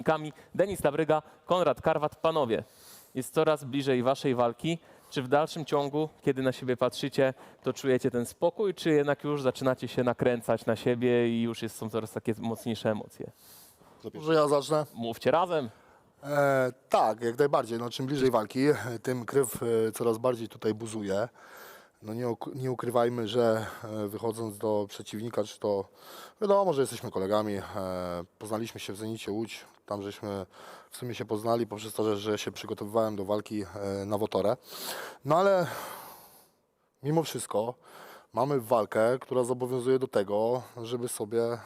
zawodnikami. Denis Labryga, Konrad Karwat. Panowie, jest coraz bliżej waszej walki. Czy w dalszym ciągu, kiedy na siebie patrzycie, to czujecie ten spokój, czy jednak już zaczynacie się nakręcać na siebie i już jest, są coraz takie mocniejsze emocje? Może ja zacznę? Mówcie razem. E, tak, jak najbardziej. No, czym bliżej walki, tym krew e, coraz bardziej tutaj buzuje. No, nie, nie ukrywajmy, że e, wychodząc do przeciwnika, czy to wiadomo, że jesteśmy kolegami, e, poznaliśmy się w Zenicie Łódź, tam żeśmy w sumie się poznali poprzez to, że, że się przygotowywałem do walki e, na Wotorę. No ale mimo wszystko mamy walkę, która zobowiązuje do tego, żeby sobie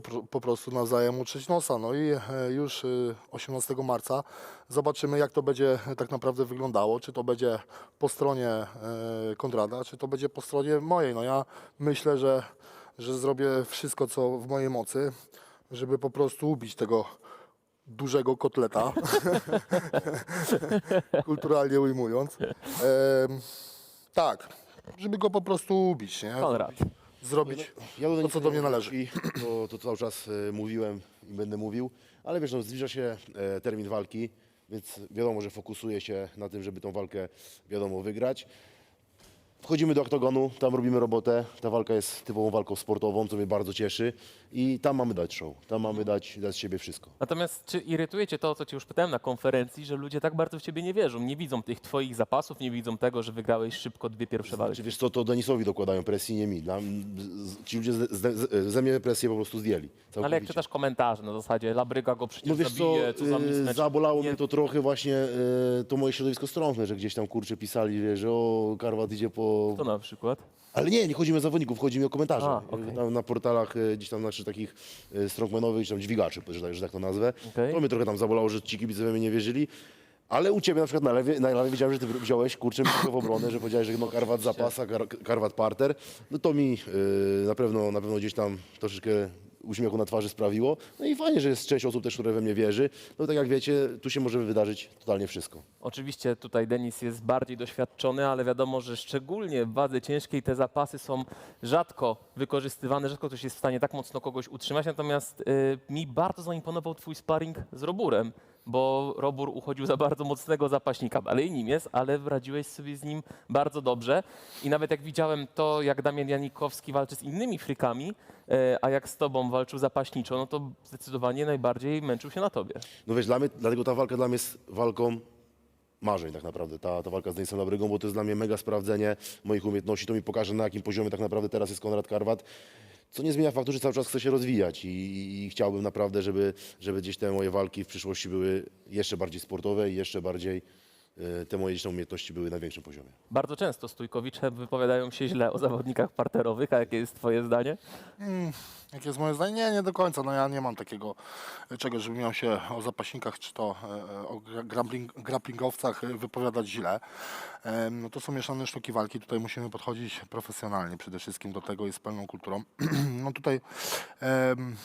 po, po prostu nawzajem uczyć nosa. No i e, już e, 18 marca zobaczymy, jak to będzie tak naprawdę wyglądało. Czy to będzie po stronie e, Konrada, czy to będzie po stronie mojej. No ja myślę, że, że zrobię wszystko, co w mojej mocy, żeby po prostu ubić tego dużego kotleta, kulturalnie ujmując. Em, tak, żeby go po prostu ubić, nie? Konrad. Zrobić Ja do to, co do mnie należy. I to, to cały czas e, mówiłem i będę mówił, ale wiesz, no, zbliża się e, termin walki, więc wiadomo, że fokusuję się na tym, żeby tą walkę, wiadomo, wygrać. Wchodzimy do oktogonu, tam robimy robotę. Ta walka jest typową walką sportową, co mnie bardzo cieszy. I tam mamy dać show, tam mamy dać, dać z siebie wszystko. Natomiast czy irytuje cię to, o co cię już pytałem na konferencji, że ludzie tak bardzo w ciebie nie wierzą, nie widzą tych twoich zapasów, nie widzą tego, że wygrałeś szybko dwie pierwsze walki? Czy wiesz co, to Denisowi dokładają presji, nie mi. Dla, z- ci ludzie ze, ze, ze mnie presję po prostu zdjęli. Ale jak całkowicie. czytasz komentarze na zasadzie Labryga go przecież No wiesz co, zabije, co za y, mismatch. zabolało Nie- mnie to trochę właśnie y, to moje środowisko stronne, że gdzieś tam kurczę pisali, wie, że o, Karwat idzie po... To na przykład. Ale nie, nie chodzi mi o zawodników, chodzi mi o komentarze. A, okej. Tam na portalach y, gdzieś tam naszych takich y, strongmanowych, czy tam dźwigaczy, że tak, że tak to nazwę. Okej. To mnie trochę tam zabolało, że ci kibice we mnie nie wierzyli. Ale u Ciebie na przykład na lewie, na lewie widziałem, że Ty wziąłeś kurczę w obronę, że powiedziałeś, że no Karwat zapasa, kar, Karwat parter. No to mi y, na, pewno, na pewno gdzieś tam troszeczkę uśmiechu na twarzy sprawiło. No i fajnie, że jest część osób też, które we mnie wierzy. No tak jak wiecie, tu się może wydarzyć totalnie wszystko. Oczywiście tutaj Denis jest bardziej doświadczony, ale wiadomo, że szczególnie w wadze ciężkiej te zapasy są rzadko wykorzystywane, rzadko ktoś jest w stanie tak mocno kogoś utrzymać. Natomiast y, mi bardzo zaimponował twój sparring z Roburem, bo Robur uchodził za bardzo mocnego zapaśnika. Dalej nim jest, ale radziłeś sobie z nim bardzo dobrze. I nawet jak widziałem to, jak Damian Janikowski walczy z innymi frykami, y, a jak z tobą walczył zapaśniczo, no to zdecydowanie najbardziej męczył się na tobie. No wiesz, dla mnie, dlatego ta walka dla mnie jest walką marzeń tak naprawdę, ta, ta walka z Denisem Labrygą, bo to jest dla mnie mega sprawdzenie moich umiejętności, to mi pokaże na jakim poziomie tak naprawdę teraz jest Konrad Karwat, co nie zmienia faktu, że cały czas chcę się rozwijać i, i, i chciałbym naprawdę, żeby, żeby gdzieś te moje walki w przyszłości były jeszcze bardziej sportowe i jeszcze bardziej te moje tam umiejętności były na większym poziomie. Bardzo często stójkowicze wypowiadają się źle o zawodnikach parterowych, a jakie jest twoje zdanie? Jakie jest moje zdanie? Nie, nie do końca. No ja nie mam takiego e, czegoś, żebym miał się o zapaśnikach czy to e, o gra- grappling, grapplingowcach e, wypowiadać źle. No to są mieszane sztuki walki. Tutaj musimy podchodzić profesjonalnie przede wszystkim do tego i z pełną kulturą. No tutaj em,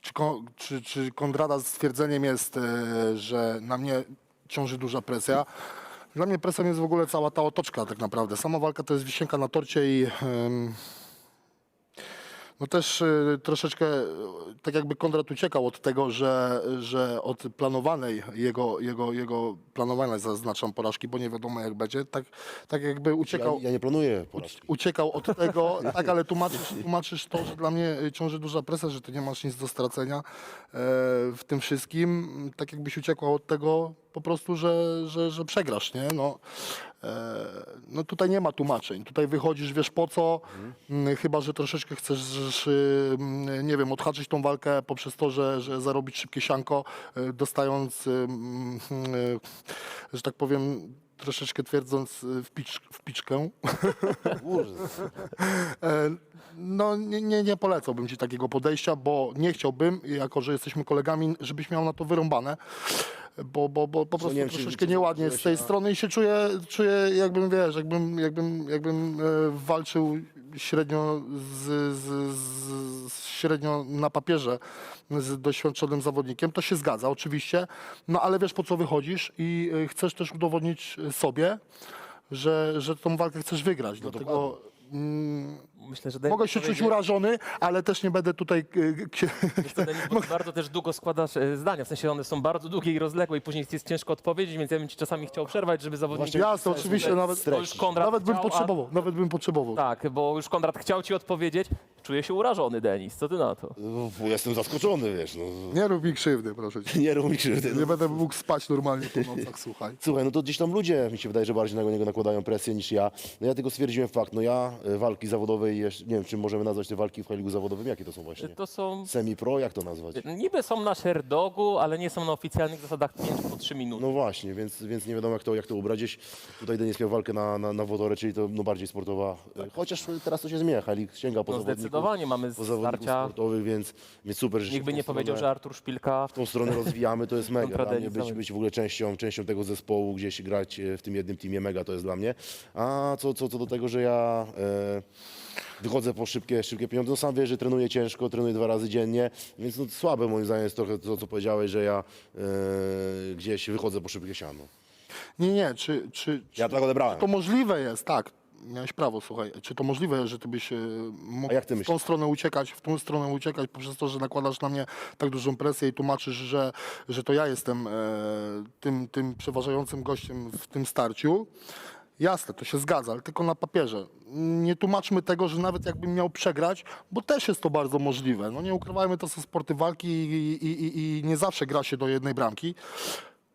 czy, czy, czy Konrada stwierdzeniem jest, e, że na mnie ciąży duża presja? Dla mnie presją jest w ogóle cała ta otoczka tak naprawdę. Sama walka to jest wisienka na torcie i no też y, troszeczkę y, tak jakby Konrad uciekał od tego, że, że od planowanej jego, jego, jego planowanej zaznaczam porażki, bo nie wiadomo jak będzie, tak, tak jakby Ja, uciekał, ja nie planuję porażki. uciekał od tego, tak, ale tłumaczysz, tłumaczysz to, że dla mnie y, ciąży duża presja, że ty nie masz nic do stracenia e, w tym wszystkim, tak jakbyś uciekał od tego po prostu, że, że, że przegrasz, nie? No, e, no tutaj nie ma tłumaczeń. Tutaj wychodzisz, wiesz po co, mm, chyba, że troszeczkę chcesz, że, mm, nie wiem, odhaczyć tą walkę poprzez to, że, że zarobić szybkie sianko, e, dostając, mm, e, że tak powiem, troszeczkę twierdząc e, w, picz, w piczkę. E, No nie, nie, nie polecałbym Ci takiego podejścia, bo nie chciałbym, jako że jesteśmy kolegami, żebyś miał na to wyrąbane, bo, bo, bo po prostu nie wiem, czy- troszeczkę czy- nieładnie czy- z tej strony i się czuję, czuję jakbym, wiesz, jakbym, jakbym, jakbym e, walczył średnio, z, z, z, z, średnio na papierze z doświadczonym zawodnikiem. To się zgadza oczywiście, no ale wiesz po co wychodzisz i e, chcesz też udowodnić sobie, że, że tą walkę chcesz wygrać. Dlatego mm, myślę, że Denis Mogę się czuć powiedział- urażony, ale też nie będę tutaj... y, kie- Wiesz co, Denis, bo ty bardzo też długo składasz e, zdania, w sensie one są bardzo długie i rozległe i później jest ciężko odpowiedzieć, więc ja bym ci czasami chciał przerwać, żeby zawodnik... Jasne, oczywiście, nawet, To już Konrad nawet bym chciał, a- potrzebował, nawet bym potrzebował. Tak, bo już Konrad chciał ci odpowiedzieć. Czuję się urażony, Denis. Co ty na to? No, jestem zaskoczony, wiesz, no. Nie rób mi krzywdy, proszę cię. Nie rób mi krzywdy. Nie będę mógł spać normalnie po nocach, słuchaj. Słuchaj, no to gdzieś tam ludzie, mi się wydaje, że bardziej na niego nakładają presję niż ja. No ja tylko stwierdziłem fakt, no ja e, walki jeszcze, nie wiem, czy możemy nazwać te walki w high zawodowym, jakie to są właśnie? To są... Semi-pro, jak to nazwać? Niby są na Sherdogu, ale nie są na oficjalnych zasadach 5 po 3 minuty. No właśnie, więc, więc nie wiadomo jak to, jak to ubrać. Gdzieś tutaj Denis miał walkę na, na, na wodory, czyli to no, bardziej sportowa. E, Chociaż teraz to się zmienia, Halik sięga po No zawodników, zdecydowanie mamy po zawodników starcia. sportowych, więc, więc super, że się Nikt by w tą nie powiedział, że Artur Szpilka w tą stronę rozwijamy, to jest mega. Dla mnie być, być w ogóle częścią, częścią tego zespołu, gdzieś grać e, w tym jednym teamie, mega to jest dla mnie. A co, co, co do tego, że ja e, wychodzę po szybkie, szybkie pieniądze, no sam wiesz, że trenuję ciężko, trenuję dwa razy dziennie, więc no, słabe moim zdaniem jest trochę to, co powiedziałeś, że ja e, gdzieś wychodzę po szybkie siano. Nie, nie, czy, czy, czy Ja tak odebrałem. to możliwe jest, tak. Miałeś prawo, słuchaj. Czy to możliwe, że ty byś e, mógł A jak ty w tą myślisz? stronę uciekać, w tą stronę uciekać poprzez to, że nakładasz na mnie tak dużą presję i tłumaczysz, że, że to ja jestem e, tym, tym przeważającym gościem w tym starciu? Jasne, to się zgadza, ale tylko na papierze. Nie tłumaczmy tego, że nawet jakbym miał przegrać, bo też jest to bardzo możliwe. No nie ukrywajmy, to są sporty walki i, i, i, i nie zawsze gra się do jednej bramki.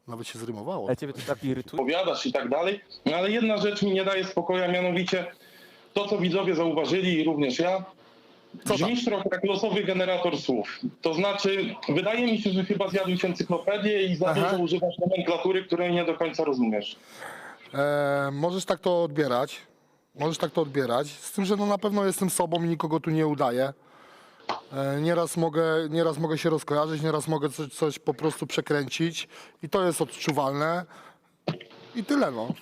Nawet się zrymowało. Ale ciebie to tak irytuje. opowiadasz i tak dalej. No ale jedna rzecz mi nie daje spokoju, a mianowicie to, co widzowie zauważyli i również ja, Co tam? brzmisz trochę jak losowy generator słów. To znaczy, wydaje mi się, że chyba zjadłeś encyklopedię i za Aha. dużo używasz nomenklatury, której nie do końca rozumiesz. E, możesz tak to odbierać. Możesz tak to odbierać. Z tym, że no na pewno jestem sobą i nikogo tu nie udaję. E, nieraz, mogę, nieraz mogę się rozkojarzyć, nieraz mogę coś, coś po prostu przekręcić i to jest odczuwalne. I tyle no.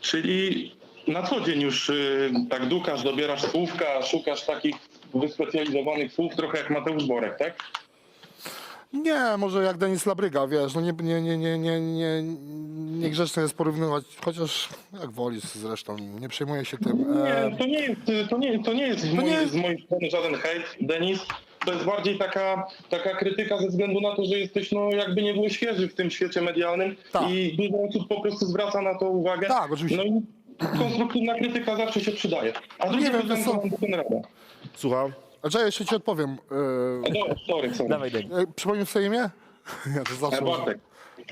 Czyli na co dzień już y, tak dukasz, dobierasz słówka, szukasz takich wyspecjalizowanych słów, trochę jak Mateusz Borek, tak? Nie, może jak Denis Labryga, wiesz, no nie, nie, nie, nie, nie, nie, niegrzeczne jest porównywać, chociaż jak wolisz zresztą, nie przejmuję się tym. E, Nie, to nie jest, to nie, to nie jest, z, nie mojej, jest- z mojej strony żaden hejt, Denis. To jest bardziej taka, taka krytyka ze względu na to, że jesteś no jakby nie był świeży w tym świecie medialnym Tak. i dużo osób po prostu zwraca na to uwagę. Tak, oczywiście. No i konstruktywna krytyka zawsze się przydaje. A drugie wiem, pytanie wiesz co- mam do Konrada. Słucham? Ja jeszcze ci odpowiem. E, No, sorry, sorry. Dawaj, e, przypomnij sobie imię? Ja to zawsze E, Bartek.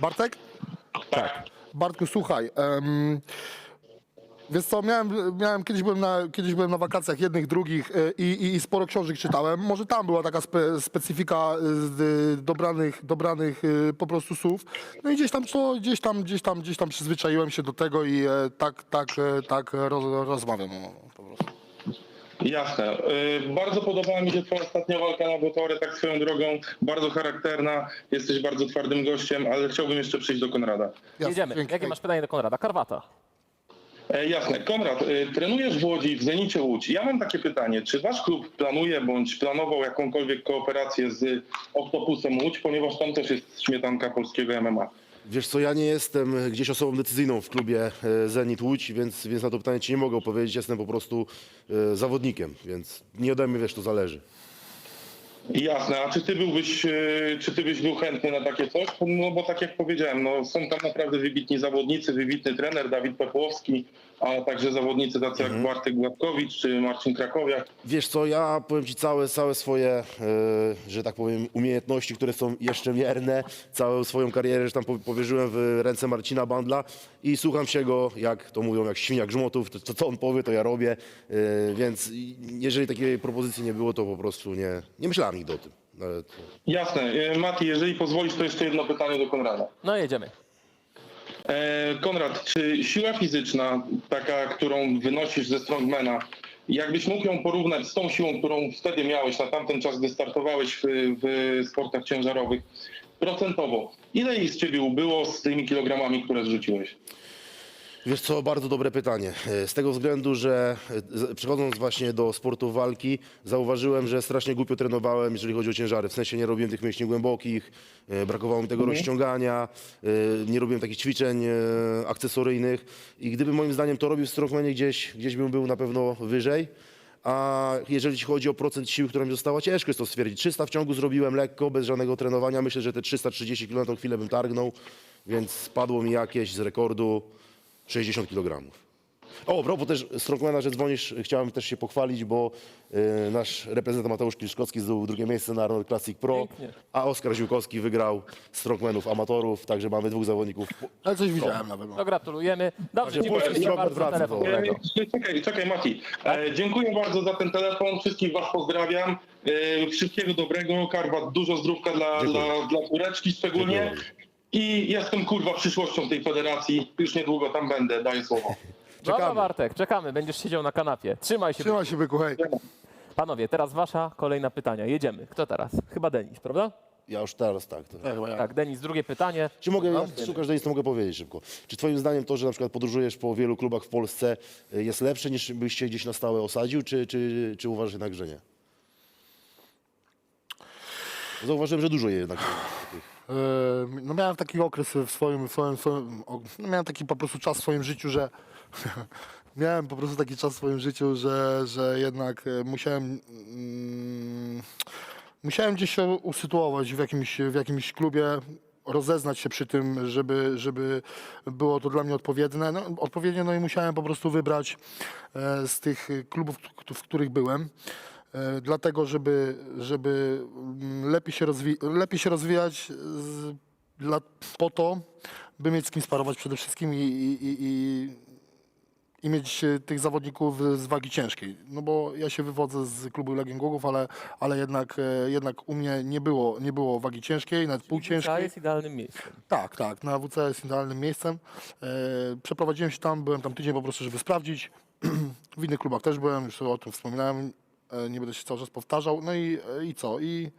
Bartek? Tak. Bartku, słuchaj. em, wiesz co, miałem, miałem kiedyś, byłem na, kiedyś byłem na wakacjach jednych, drugich e, i, i, i sporo książek czytałem. Może tam była taka spe, specyfika e, z, e, dobranych, dobranych e, po prostu słów. No i gdzieś tam, co, gdzieś tam, gdzieś tam, gdzieś tam przyzwyczaiłem się do tego i e, tak, tak, e, tak roz, rozmawiam no, po prostu. Jasne. Y, Bardzo podobała mi się twoja ostatnia walka na Botory, tak swoją drogą, bardzo charakterna, jesteś bardzo twardym gościem, ale chciałbym jeszcze przyjść do Konrada. Jasne, Jedziemy. dzięki. Jakie masz pytanie do Konrada? Karwata. E, Jasne. Konrad, y, trenujesz w Łodzi, w Zenicie Łódź. Ja mam takie pytanie, czy wasz klub planuje bądź planował jakąkolwiek kooperację z Oktopusem Łódź, ponieważ tam też jest śmietanka polskiego MMA. Wiesz co, ja nie jestem gdzieś osobą decyzyjną w klubie e, Zenit Łódź, więc, więc na to pytanie ci nie mogę odpowiedzieć. Jestem po prostu e, zawodnikiem, więc nie ode mnie, wiesz, to zależy. Jasne, a czy ty byłbyś, y, czy ty byś był chętny na takie coś? No bo tak jak powiedziałem, no, są tam naprawdę wybitni zawodnicy, wybitny trener Dawid Pepłowski, a także zawodnicy tacy jak Bartek Gładkowicz czy Marcin Krakowiak. Wiesz co, ja powiem ci całe, całe swoje, e, że tak powiem, umiejętności, które są jeszcze mierne, całą swoją karierę, że tam po- powierzyłem w ręce Marcina Bandla i słucham się go, jak to mówią, jak świnia grzmotów, to, to co on powie, to ja robię, e, więc jeżeli takiej propozycji nie było, to po prostu nie, nie myślałem nigdy o tym. To... Jasne. Y, Mati, jeżeli pozwolisz, to jeszcze jedno pytanie do Konrada. No jedziemy. E, Konrad, czy siła fizyczna, taka, którą wynosisz ze strongmana, jakbyś mógł ją porównać z tą siłą, którą wtedy miałeś na tamten czas, gdy startowałeś w, w sportach ciężarowych, procentowo, ile jej z ciebie ubyło z tymi kilogramami, które zrzuciłeś? Wiesz co, bardzo dobre pytanie. E, Z tego względu, że e, przechodząc właśnie do sportu walki, zauważyłem, że strasznie głupio trenowałem, jeżeli chodzi o ciężary. W sensie nie robiłem tych mięśni głębokich, e, brakowało mi tego rozciągania, e, nie robiłem takich ćwiczeń akcesoryjnych i gdyby moim zdaniem to robił w strongmanie gdzieś, gdzieś bym był na pewno wyżej. A jeżeli chodzi o procent siły, która mi została, ciężko jest to stwierdzić. 300 w ciągu zrobiłem lekko, bez żadnego trenowania. Myślę, że te 330 kg na tą chwilę bym targnął, więc spadło mi jakieś z rekordu 60 kg. O, propos też Strongmana, że dzwonisz, chciałem też się pochwalić, bo y, nasz reprezentant Mateusz Kliszkowski zdobył drugie miejsce na Arnold Classic Pro, Pięknie. a Oskar Ziłkowski wygrał Strongmanów amatorów, także mamy dwóch zawodników. Ale coś widziałem nawet. No. To gratulujemy. Dobrze, Dziękuję. Ci bardzo za wraca telefon. do- kolego. E, Czekaj, czekaj Mati. E, dziękuję bardzo za ten telefon. Wszystkich Was pozdrawiam. E, wszystkiego dobrego. Karwat, dużo zdrówka dla, Dziękuję. dla, dla Tureczki szczególnie. Dziękuję. I jestem kurwa przyszłością tej federacji. Już niedługo tam będę, daję słowo. Dobra, Czekamy. Bartek, czekamy. Będziesz siedział na kanapie. Trzymaj się. Trzymaj się, byku, hej. Panowie, teraz wasza kolejna pytania. Jedziemy. Kto teraz? Chyba Denis, prawda? Ja już teraz tak. To... Ja chyba ja. Tak, Denis, drugie pytanie. Czy mogę, szukasz Denis, to mogę powiedzieć szybko. Czy twoim zdaniem to, że na przykład podróżujesz po wielu klubach w Polsce y, jest lepsze niż byś się gdzieś na stałe osadził, czy, czy, czy uważasz jednak, że nie? Zauważyłem, że dużo je jednak tych. E, No miałem taki okres w swoim, w swoim, w swoim no miałem taki po prostu czas w swoim życiu, że miałem po prostu taki czas w swoim życiu, że, że jednak e, musiałem mm, musiałem gdzieś się usytuować w jakimś, w jakimś klubie, rozeznać się przy tym, żeby, żeby było to dla mnie odpowiednie. No, odpowiednie, no i musiałem po prostu wybrać e, z tych klubów, w których byłem. E, Dlatego, żeby, żeby mm, lepiej się, lepiej się rozwijać z, dla, po to, by mieć z kim sparować przede wszystkim i, i, i, i, mieć e, tych zawodników z wagi ciężkiej. No bo ja się wywodzę z klubu Legion Głogów, ale, ale jednak, e, jednak u mnie nie było, nie było wagi ciężkiej, nawet półciężkiej. jest idealnym miejscem. Tak, tak. Na WC jest idealnym miejscem. Przeprowadziłem się tam, byłem tam tydzień po prostu, żeby sprawdzić. w innych klubach też byłem, już o tym wspominałem. E, nie będę się cały czas powtarzał. No i, e, i co? I,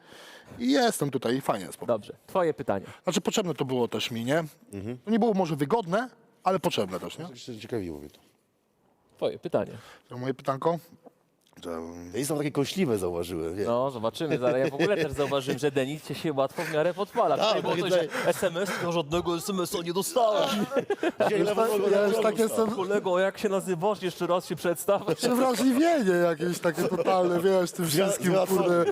I jestem tutaj i fajnie jest. po- Dobrze, twoje pytanie. Znaczy potrzebne to było też mi, nie? To nie było może wygodne, ale potrzebne też, nie? Ciekawiło mnie to. Twoje pytanie. To moje pytanko. Denis są takie kąśliwe, zauważyłem. Wie. No, zobaczymy. Zaraz ja w ogóle też zauważyłem, że Denis cię się łatwo w miarę podpala. Tak, Tutaj było coś, że SMS, to żadnego SMS-a nie dostałem. Ja już tak jestem Kolego, jak się nazywasz? Jeszcze raz się przedstaw. przewrażliwienie jakieś takie totalne, wiesz, tym wszystkim, kurde.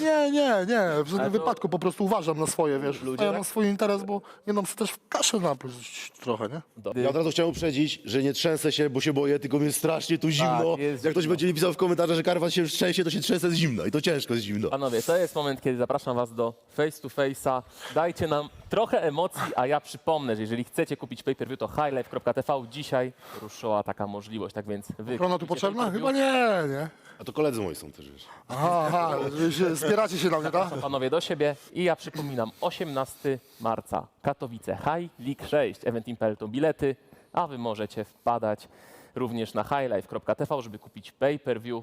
Nie, nie, nie, w żadnym to- wypadku po prostu uważam na swoje, wiesz. Ludzie ja tak- mam swój interes, bo nie dam sobie też w kaszę napić trochę, nie? Ja od razu chciałem uprzedzić, że nie trzęsę się, bo się boję, tylko mi jest strasznie tu zimno. Tak, jest Jak ktoś zimno. będzie mi pisał w komentarzach, że karwan się trzęsie, to się trzęsę z zimno i to ciężko jest zimno. Panowie, to jest moment, kiedy zapraszam was do face to face'a. Dajcie nam trochę emocji, a ja przypomnę, że jeżeli chcecie kupić pay-per-view, to highlife.tv. Dzisiaj ruszyła taka możliwość, tak więc wy Ochrona tu kupicie potrzebna? pay-per-view. Chyba nie, nie. A to koledzy moi są też, wiesz. Aha, aha, się, zbieracie się na mnie, tak? Panowie do siebie i ja przypominam 18 marca Katowice High League 6 Eventim.pl to bilety, a wy możecie wpadać również na highlife.tv, żeby kupić pay-per-view